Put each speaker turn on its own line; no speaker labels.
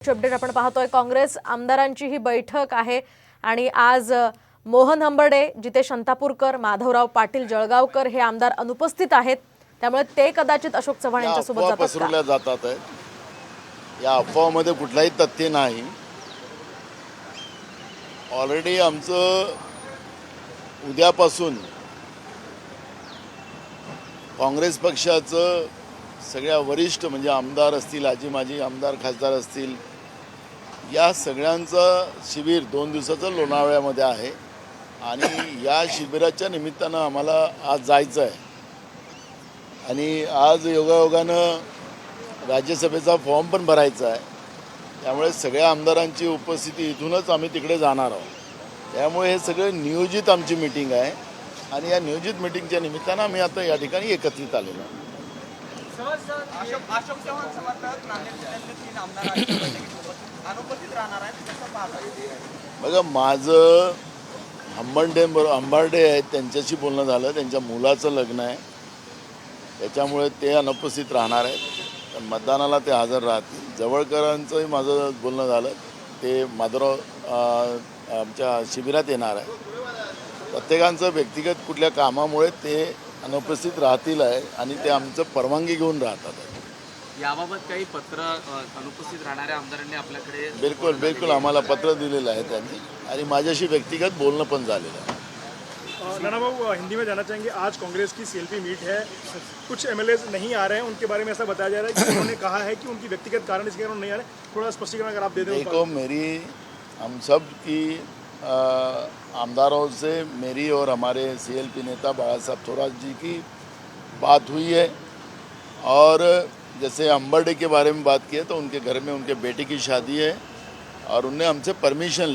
Update आपण पाहतोय. काँग्रेस आमदारांची ही बैठक आहे. आणि आज मोहन हंबर्डे जिथे शंतापूरकर माधवराव पाटील जळगावकर हे आमदार अनुपस्थित आहेत. त्यामुळे ते कदाचित अशोक चव्हाण यांच्यासोबत?
पसरवल्या जातात या अफवामध्ये कुठलाही तथ्य नाही. ऑलरेडी आमचं उद्यापासून काँग्रेस पक्षाचं सगळ्या वरिष्ठ म्हणजे आमदार असतील आजी माजी आमदार खासदार असतील या सगळ्यांचं शिबिर दोन दिवसाचं लोणावळ्यामध्ये आहे. आणि या शिबिराच्या निमित्तानं आम्हाला आज जायचं आहे. आणि आज योगायोगानं राज्यसभेचा फॉर्म पण भरायचा आहे. त्यामुळे सगळ्या आमदारांची उपस्थिती इथूनच आम्ही तिकडे जाणार आहोत. त्यामुळे हे सगळं नियोजित आमची मिटिंग आहे. आणि या नियोजित मिटिंगच्या निमित्तानं आम्ही आता या ठिकाणी एकत्रित आलेलो आहोत.
अनुपस्थित राहणार आहेत कसं पाहता
बघा माझं हंबर्डे बरोबर हंबार्डे आहेत त्यांच्याशी बोलणं झालं त्यांच्या मुलाचं लग्न आहे. त्याच्यामुळे ते अनुपस्थित राहणार आहेत. तर मतदानाला ते हजर राहतील. जवळकरांचंही माझं बोलणं झालं ते माधुराव आमच्या शिबिरात येणार आहे. प्रत्येकांचं व्यक्तिगत कुठल्या कामामुळे ते अनुपस्थित राहतील आहे आणि ते आमचं परवानगी घेऊन राहतात.
याबाबत काही पत्र अनुपस्थित राहणाऱ्या आमदारांनी आपल्याकडे
बिलकुल बिलकुल. आम्हाला पत्र दिलेलं आहे त्यांनी. आणि माझ्याशी व्यक्तिगत बोलणं पण झालेलं आहे.
नाना बाबू हिंदी में जाना चाहेंगे आज कांग्रेस की सीएलपी मीट है। कुछ एमएलए नहीं आ रहे हैं उनके बारे में ऐसा बताया जा रहा है कि उन्होंने कहा है कि उनकी व्यक्तिगत कारण इसके कारण नहीं आ रहे। थोड़ा स्पष्टीकरण अगर आप दे दें
देखो मेरी हम सब की आमदारों से मेरी और हमारे सीएलपी नेता बाला साहब थोराट जी की बात हुई है। और जैसे अंबरडे के बारे में बात की है तो उनके घर में उनके बेटे की शादी है और उनने हमसे परमिशन